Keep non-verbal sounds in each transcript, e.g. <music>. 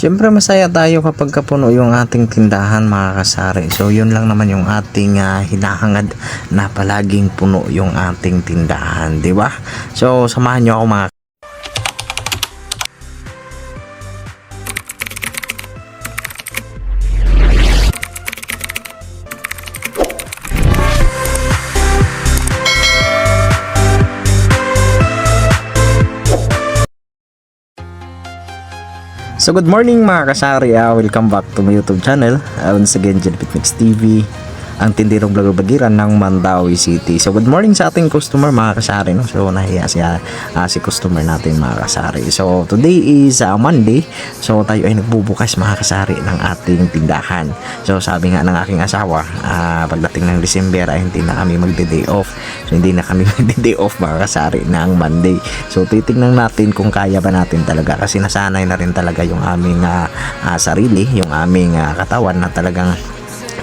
Siyempre masaya tayo kapag kapuno yung ating tindahan mga kasari. So yun lang naman yung ating ah, hinahangad na palaging puno yung ating tindahan, di ba? So samahan nyo ako mga So good morning mga kasari, ah, welcome back to my YouTube channel. Uh, once again, Jenpit Mix TV, ang tindirong vlogger bagiran ng Mandawi City. So good morning sa ating customer mga kasari. No? So nahiya siya ah, si customer natin mga kasari. So today is ah, Monday. So tayo ay nagbubukas mga kasari ng ating tindahan. So sabi nga ng aking asawa, ah, pagdating ng December ay hindi na kami magde-day off. So hindi na kami <laughs> magde-day off mga kasari ng Monday. So titingnan natin kung kaya ba natin talaga kasi nasanay na rin talaga yung aming ah, ah, sarili, yung aming ah, katawan na talagang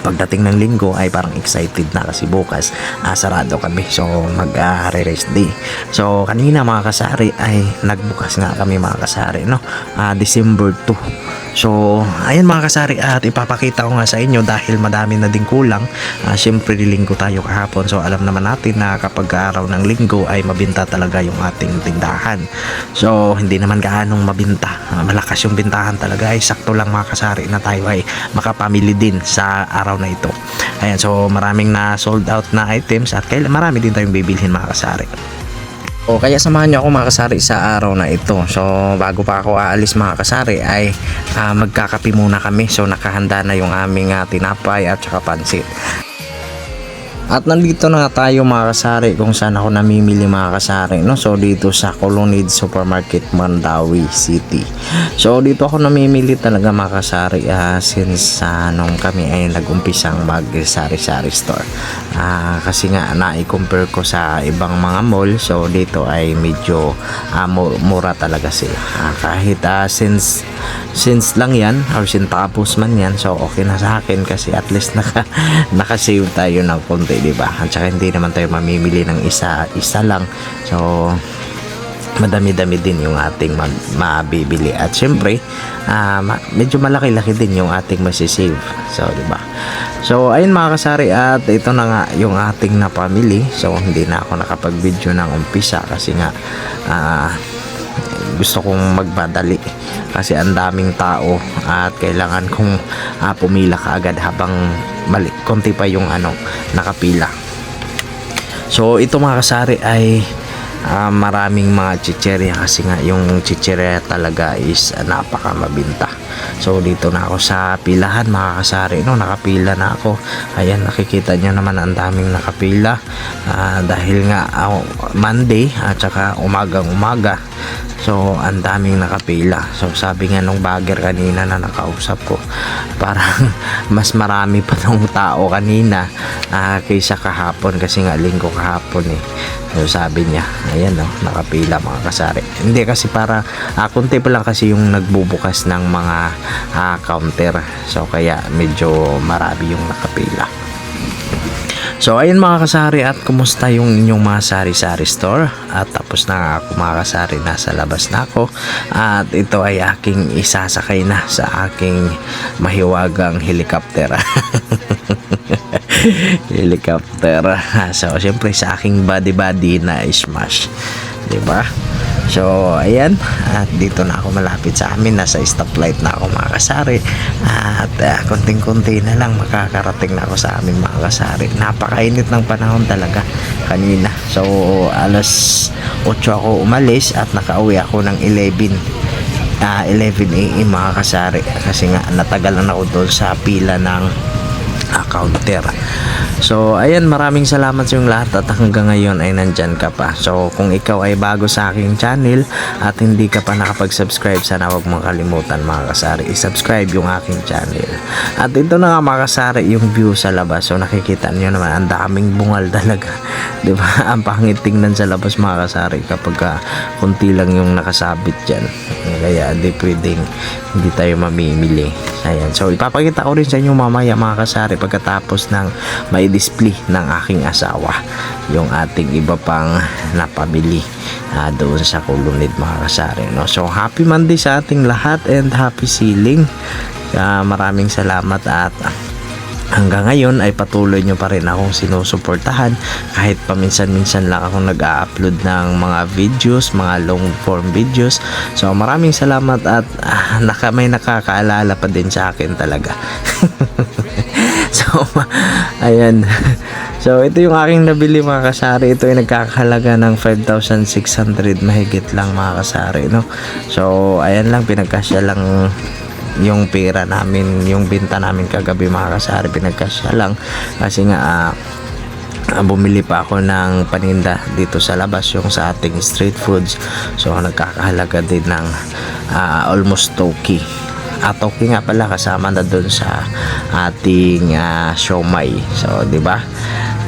pagdating ng linggo ay parang excited na kasi bukas ah, sarado kami. So mag ah, rest day. So kanina mga kasari ay nagbukas nga kami mga kasari no? Ah, December 2 so ayan mga kasari at ipapakita ko nga sa inyo dahil madami na din kulang. Ah, syempre linggo tayo kahapon. So alam naman natin na kapag araw ng linggo ay mabinta talaga yung ating tindahan. So hindi naman gaanong mabinta. Ah, malakas yung bintahan talaga. Ay sakto lang mga kasari na tayo ay makapamili din sa araw na ito. Ayan so maraming na sold out na items at kailan marami din tayong bibilhin mga kasari o kaya samahan niyo ako mga kasari sa araw na ito. So bago pa ako aalis mga kasari ay ah, magkakape muna kami. So nakahanda na yung aming ah, tinapay at saka pansit. At nandito na nga tayo mga kasari kung saan ako namimili mga kasari no? So dito sa Colonnade Supermarket Mandawi City. So dito ako namimili talaga mga kasari ah, since ah, nung kami ay nagumpisang mag sari-sari store. Ah, Kasi nga na-compare ko sa ibang mga mall So dito ay medyo mu- mura talaga sila. Ah, Kahit ah, since since lang yan or since tapos man yan so okay na sa akin kasi at least naka, <laughs> naka-save tayo ng konti ba? At saka hindi naman tayo mamimili ng isa isa lang. So madami-dami din yung ating ma- mabibili. At syempre ma- medyo malaki-laki din yung ating masisave. So di ba? So ayun mga kasari at ito na nga yung ating napamili so hindi na ako nakapag-video ng umpisa kasi nga ah, gusto kong magpadali kasi ang daming tao at kailangan kong ah, pumila kaagad habang mali, konti pa yung ano nakapila. So ito mga kasari ay ah, maraming mga chicherya kasi nga yung chicherya talaga is ah, napaka mabinta so dito na ako sa pilahan mga kasari no? Nakapila na ako. Ayan nakikita nyo naman ang daming nakapila. Ah, dahil nga ah, Monday at saka umagang umaga So, ang daming nakapila. So, sabi nga nung bagger kanina na nakausap ko, <laughs> parang mas marami pa nung tao kanina ah, kaysa kahapon. Kasi nga linggo kahapon eh. So, sabi niya, ayan no, nakapila mga kasari. Hindi kasi para, ah, kunti pa lang kasi yung nagbubukas ng mga ah, counter. So, kaya medyo marami yung nakapila. So ayun mga kasari at kumusta yung inyong mga sari-sari store? At tapos na ako mga kasari nasa labas na ako. At ito ay aking isasakay na sa aking mahiwagang helicopter. <laughs> Helicopter. So syempre sa aking body body na smash 'di ba So, ayan. At dito na ako malapit sa amin. Nasa stoplight na ako mga. At ah, konting-konti na lang makakarating na ako sa amin mga. Napakainit ng panahon talaga kanina. So, alas 8 ako umalis at nakauwi ako ng 11 ah 11 a.m. mga kasari kasi nga natagalan ako doon sa pila ng ah, counter. So, ayan, maraming salamat sa yung lahat at hanggang ngayon ay nandyan ka pa. So, kung ikaw ay bago sa aking channel at hindi ka pa nakapag-subscribe, sana huwag mong kalimutan mga kasari, i-subscribe yung aking channel. At ito na nga mga kasari, yung view sa labas. So, nakikita nyo naman, ang daming bungal <laughs> talaga. 'Di ba Ang pangit tingnan sa labas mga kasari kapag ah, kunti lang yung nakasabit dyan. Kaya, hindi pwedeng hindi tayo mamimili. Ayan. So, ipapakita ko rin sa inyo mamaya mga kasari pagkatapos ng may display ng aking asawa. Yung ating iba pang napabili ah, doon sa kulunid mga kasari. No? So, happy Monday sa ating lahat and happy ceiling. Ah, maraming salamat at hanggang ngayon ay patuloy nyo pa rin akong sinusuportahan kahit paminsan-minsan lang akong nag-upload ng mga videos, mga long form videos. So maraming salamat at ah, naka, may nakakaalala pa din sa akin talaga. <laughs> <laughs> ayan. <laughs> So ito yung aking nabili mga kasari. Ito ay nagkakahalaga ng 5,600 mahigit lang mga kasari. No? So ayan lang pinagkasya lang yung pera namin, yung binta namin kagabi mga kasari, pinagkasya lang kasi nga ah, bumili pa ako ng paninda dito sa labas yung sa ating street foods so nagkakahalaga din ng ah, almost toki at toki nga pala kasama na doon sa ating ah, siomay. So di ba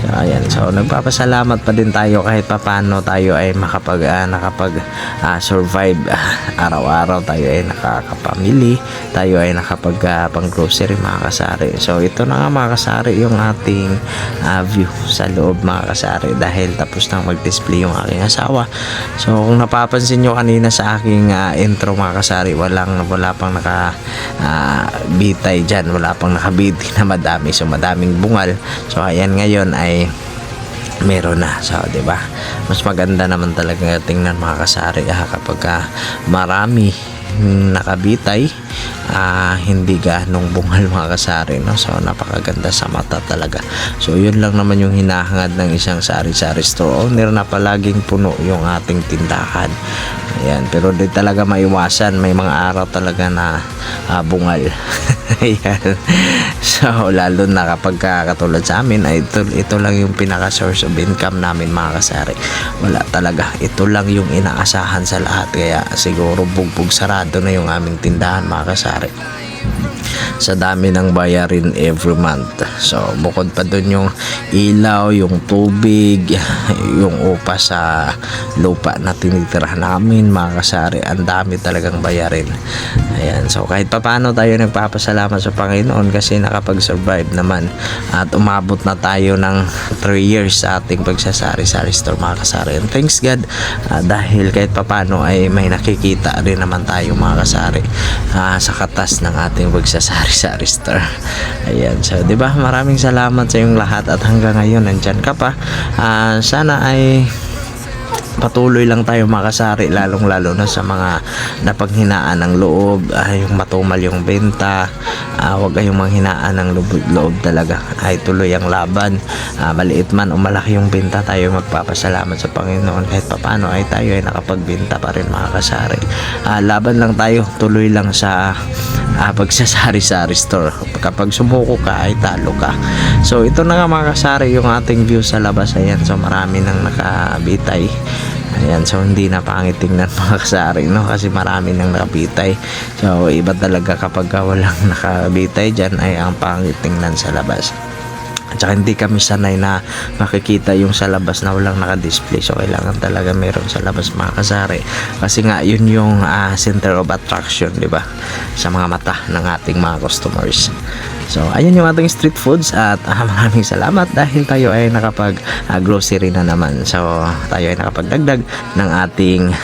So, ayan. So, nagpapasalamat pa din tayo kahit papano tayo ay makapag, ah, nakapag ah, survive <laughs> araw-araw. Tayo ay nakakapamili. Tayo ay nakapag ah, pang grocery mga kasari. So ito na nga mga kasari yung ating ah, view sa loob mga kasari dahil tapos nang mag-display yung aking asawa. So kung napapansin nyo kanina sa aking ah, intro mga kasari walang wala pang naka ah, bitay dyan. Wala pang nakabiti na madami. So madaming bungal. So ayan ngayon ay meron na. So 'di ba? Mas maganda naman talaga tingnan mga kasari ah, kapag ah, marami nakabitay ah, hindi ganong bungal mga kasari no? So napakaganda sa mata talaga. So yun lang naman yung hinahangad ng isang sari-sari store owner na palaging puno yung ating tindahan. Ayan pero di talaga maiwasan. May mga araw talaga na ah, bungal. <laughs> Ayan. So lalo na kapag ka- katulad sa amin ay ito, ito lang yung pinaka source of income namin mga kasari. Wala talaga. Ito lang yung inaasahan sa lahat. Kaya siguro bugbog sarado na yung aming tindahan mga kasari sa dami ng bayarin every month. So, bukod pa dun yung ilaw, yung tubig, yung upa sa lupa na tinitirahan namin, mga kasari, ang dami talagang bayarin. Ayan, so kahit papaano tayo nagpapasalamat sa Panginoon kasi nakapag-survive naman at umabot na tayo ng 3 years sa ating pagsasari-sari store mga kasari. And thanks God ah, dahil kahit papaano ay may nakikita rin naman tayo mga kasari ah, sa katas ng ating pagsasari-sari store. Ayan, so 'di ba? Maraming salamat sa inyong lahat at hanggang ngayon nandyan ka pa. Ah, sana ay patuloy lang tayo makasari lalong lalo na sa mga napanghinaan ng loob. Ah, yung matumal yung benta. Ah, huwag kayong manghinaan ng loob, loob talaga. Ay tuloy ang laban. Ah, maliit man o malaki yung benta tayo magpapasalamat sa Panginoon. Kahit papano ay tayo ay nakapagbenta pa rin mga kasari. Ah, laban lang tayo tuloy lang sa ah, pagsasari-sari store. Kapag sumuko ka ay talo ka. So ito na nga mga kasari yung ating view sa labas. Ayan so marami nang nakabitay Ayan, so hindi na pangit tingnan <laughs> mga kasari, no? Kasi marami nang nakabitay. So, iba talaga kapag ka walang <laughs> nakabitay dyan ay ang pangit tingnan sa labas. At saka hindi kami sanay na makikita yung sa labas na walang naka-display. So, kailangan talaga meron sa labas mga kasari. Kasi nga, yun yung ah, center of attraction, di ba? Sa mga mata ng ating mga customers. So, ayun yung ating street foods at ah, maraming salamat dahil tayo ay nakapag ah, grocery na naman. So, tayo ay nakapagdagdag ng ating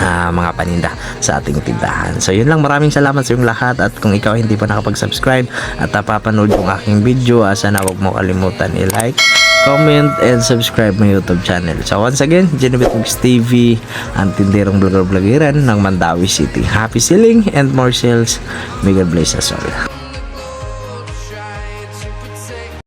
ah, mga paninda sa ating tindahan. So yun lang maraming salamat sa inyong lahat at kung ikaw hindi pa nakapag-subscribe at napapanood yung aking video, ah, sana huwag mo kalimutan i-like, comment, and subscribe my YouTube channel. So once again, Genevieve Mix TV, ang tindirong vlogger-vlogiran ng Mandawi City. Happy selling and more sales. May God bless us all.